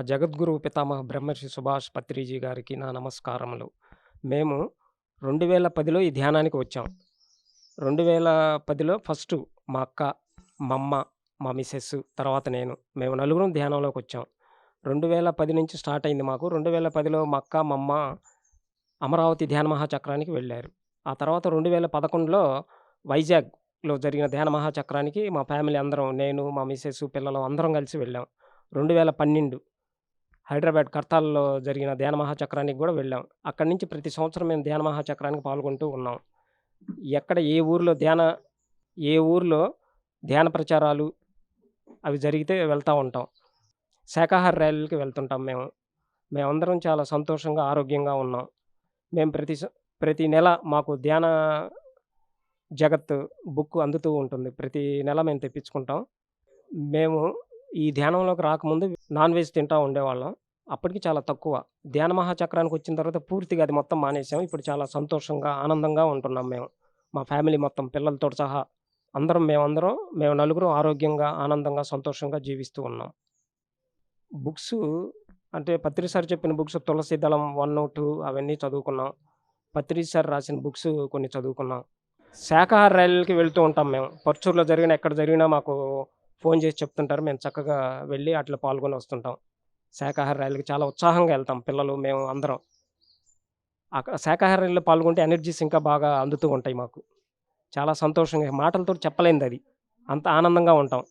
ఆ జగద్గురు పితామహ బ్రహ్మర్షి సుభాష్ పత్రిజీ గారికి నా నమస్కారములు. మేము 2010లో ఈ ధ్యానానికి వచ్చాం. రెండు వేల పదిలో ఫస్ట్ మా అక్క, మా అమ్మ, మా మిసెస్, తర్వాత నేను. మేము నలుగురం ధ్యానంలోకి వచ్చాం రెండు వేల పది నుంచి స్టార్ట్ అయింది మాకు. 2010లో మా అక్క, మా అమ్మ అమరావతి ధ్యాన మహాచక్రానికి వెళ్ళారు. ఆ తర్వాత 2011లో వైజాగ్‌లో జరిగిన ధ్యాన మహాచక్రానికి మా ఫ్యామిలీ అందరం నేను, మా మిసెస్, పిల్లలు అందరం కలిసి వెళ్ళాం. 2012 హైదరాబాద్ కర్తాల్లో జరిగిన ధ్యాన మహాచక్రానికి కూడా వెళ్ళాం. అక్కడి నుంచి ప్రతి సంవత్సరం మేము ధ్యాన మహాచక్రానికి పాల్గొంటూ ఉన్నాం. ఎక్కడ ఏ ఊర్లో ధ్యాన ఏ ఊర్లో ధ్యాన ప్రచారాలు అవి జరిగితే వెళ్తూ ఉంటాం. శాఖాహార ర్యాలీలకి వెళ్తుంటాం మేము. మేమందరం చాలా సంతోషంగా, ఆరోగ్యంగా ఉన్నాం. మేము ప్రతి ప్రతి నెల మాకు ధ్యాన జగత్ బుక్ అందుతూ ఉంటుంది. ప్రతి నెల మేము తెప్పించుకుంటాం. మేము ఈ ధ్యానంలోకి రాకముందు నాన్ వెజ్ తింటూ ఉండేవాళ్ళం. అప్పటికి చాలా తక్కువ. ధ్యాన మహాచక్రానికి వచ్చిన తర్వాత పూర్తిగా అది మొత్తం మానేసాం. ఇప్పుడు చాలా సంతోషంగా, ఆనందంగా ఉంటున్నాం మేము. మా ఫ్యామిలీ మొత్తం పిల్లలతో సహా అందరం మేమందరం మేము నలుగురం ఆరోగ్యంగా, ఆనందంగా, సంతోషంగా జీవిస్తూ ఉన్నాం. బుక్స్ అంటే పత్రి సార్ చెప్పిన బుక్స్ 'తులసి దళం 1, 2' అవన్నీ చదువుకున్నాం. పత్రి సార్ రాసిన బుక్స్ కొన్ని చదువుకున్నాం. శాకాహార ర్యాలీలకి వెళ్తూ ఉంటాం మేము. పర్చూర్‌లో జరిగిన ఎక్కడ జరిగినా మాకు ఫోన్ చేసి చెప్తుంటారు. మేము చక్కగా వెళ్ళి అట్లా పాల్గొని వస్తుంటాం. శాకాహార ర్యాలీకి చాలా ఉత్సాహంగా వెళ్తాం పిల్లలు, మేము అందరం. అక్కడ శాకాహార ర్యాలీలో పాల్గొంటే ఎనర్జీస్ ఇంకా బాగా అందుతూ ఉంటాయి మాకు. చాలా సంతోషంగా మాటలతోటి అది అంత ఆనందంగా ఉంటాం.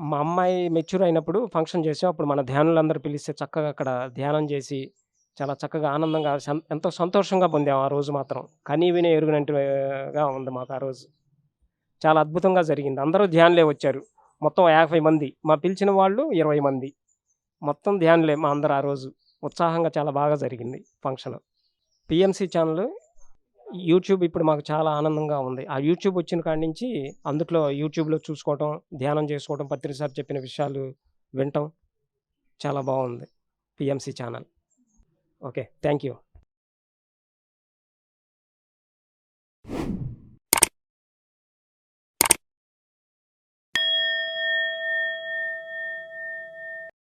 మా అమ్మాయి మెచ్యూర్ అయినప్పుడు ఫంక్షన్ చేసాం. అప్పుడు మన ధ్యానులందరూ పిలిస్తే చక్కగా అక్కడ ధ్యానం చేసి, చాలా చక్కగా ఆనందంగా సం ఎంతో సంతోషంగా పొందాం ఆ రోజు మాత్రం. కని వినే ఎరుగనట్టుగా ఉంది మాకు ఆ రోజు. చాలా అద్భుతంగా జరిగింది. అందరూ ధ్యానులే వచ్చారు. మొత్తం 50 మంది. మా పిలిచిన వాళ్ళు 20 మంది. మొత్తం ధ్యానులే మా అందరు ఆ రోజు. ఉత్సాహంగా చాలా బాగా జరిగింది ఫంక్షన్ పీఎంసీ ఛానల్ యూట్యూబ్ ఇప్పుడు మాకు చాలా ఆనందంగా ఉంది. ఆ యూట్యూబ్ వచ్చిన కాడి నుంచి అందుట్లో యూట్యూబ్‌లో చూసుకోవటం, ధ్యానం చేసుకోవటం, పత్రి సార్ చెప్పిన విషయాలు వినటం చాలా బాగుంది PMC channel. Okay. Thank you.